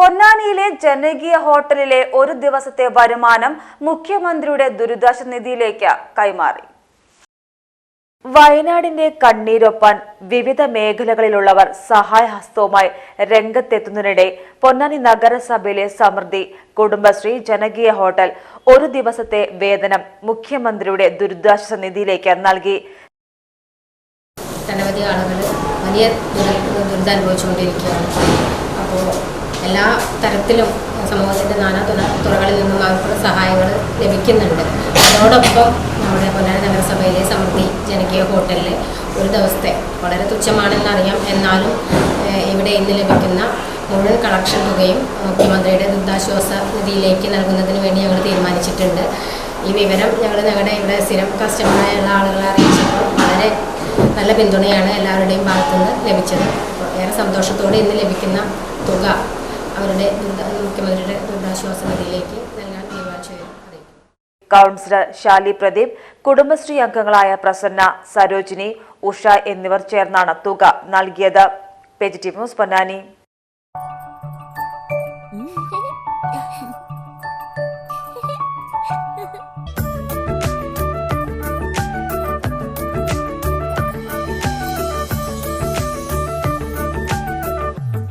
പൊന്നാനിയിലെ ജനകീയ ഹോട്ടലിലെ ഒരു ദിവസത്തെ വരുമാനം മുഖ്യമന്ത്രിയുടെ ദുരിതാശ്വാസ നിധിയിലേക്ക് കൈമാറി. വയനാടിന്റെ കണ്ണീരൊപ്പാൻ വിവിധ മേഖലകളിലുള്ളവർ സഹായഹസ്തവുമായി രംഗത്തെത്തുന്നതിനിടെ പൊന്നാനി നഗരസഭയിലെ സമൃദ്ധി കുടുംബശ്രീ ജനകീയ ഹോട്ടൽ ഒരു ദിവസത്തെ വേതനം മുഖ്യമന്ത്രിയുടെ ദുരിതാശ്വാസ നിധിയിലേക്ക് നൽകി. അനവധി ആളുകൾ വലിയ ദുര- ദുരിതം അനുഭവിച്ചുകൊണ്ടിരിക്കുകയാണ്. അപ്പോൾ എല്ലാ തരത്തിലും സമൂഹത്തിന്റെ നാനാ തുറ തുറകളിൽ നിന്നും അവർക്ക് സഹായങ്ങൾ ലഭിക്കുന്നുണ്ട്. അതോടൊപ്പം നമ്മുടെ പൊന്നാനി നഗരസഭയിലെ സമൃദ്ധി ജനകീയ ഹോട്ടലിൽ ഒരു ദിവസത്തെ വളരെ തുച്ഛമാണെന്നറിയാം എന്നാലും ഇവിടെ ഇന്ന് ലഭിക്കുന്ന മുഴുവൻ കളക്ഷൻ തുകയും മുഖ്യമന്ത്രിയുടെ ദുരിതാശ്വാസ നിധിയിലേക്ക് നൽകുന്നതിന് വേണ്ടി ഞങ്ങൾ തീരുമാനിച്ചിട്ടുണ്ട്. ഈ വിവരം ഞങ്ങൾ ഞങ്ങളുടെ ഇവിടെ സ്ഥിരം കസ്റ്റമറായുള്ള ആളുകളെ അറിയിച്ചപ്പോൾ വളരെ നല്ല പിന്തുണയാണ് എല്ലാവരുടെയും ഭാഗത്തുനിന്ന് ലഭിച്ചത്. ഏറെ സന്തോഷത്തോടെ ഇന്ന് ലഭിക്കുന്ന തുക അവരുടെ മുഖ്യമന്ത്രിയുടെ ദുരിതാശ്വാസ നിധിയിലേക്ക് നൽകാൻ തീരുമാനിച്ചു കൗൺസിലർ ഷാലി പ്രദീപ് കുടുംബശ്രീ അംഗങ്ങളായ പ്രസന്ന സരോജിനി ഉഷ എന്നിവർ ചേർന്നാണ് തുക നൽകിയത്. T news Ponnani